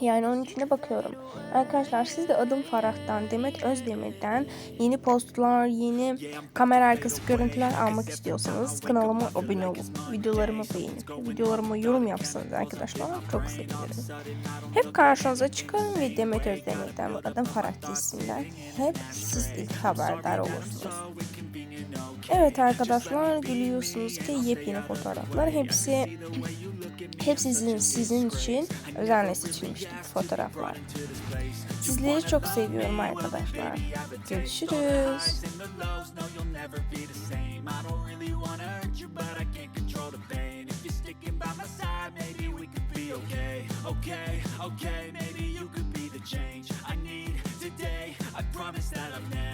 Yani onun için de bakıyorum. Arkadaşlar siz de Adım Farah'tan, Demet Özdemir'den yeni postlar, yeni kamera arkası görüntüler almak istiyorsanız kanalıma abone olup videolarımı beğenip videolarıma yorum yapsanız arkadaşlar çok sevinirim. Hep karşınıza çıkarım ve Demet Özdemir'den ve Adım Farah dizisinden hep siz ilk haberdar olursunuz. Evet arkadaşlar gülüyorsunuz ki yepyeni fotoğraflar hepsi hep sizin sizin için özenle seçilmişti fotoğraflar. Sizleri çok seviyorum arkadaşlar. Görüşürüz. Okay, okay, maybe you could be the change I need today. I promise that I've never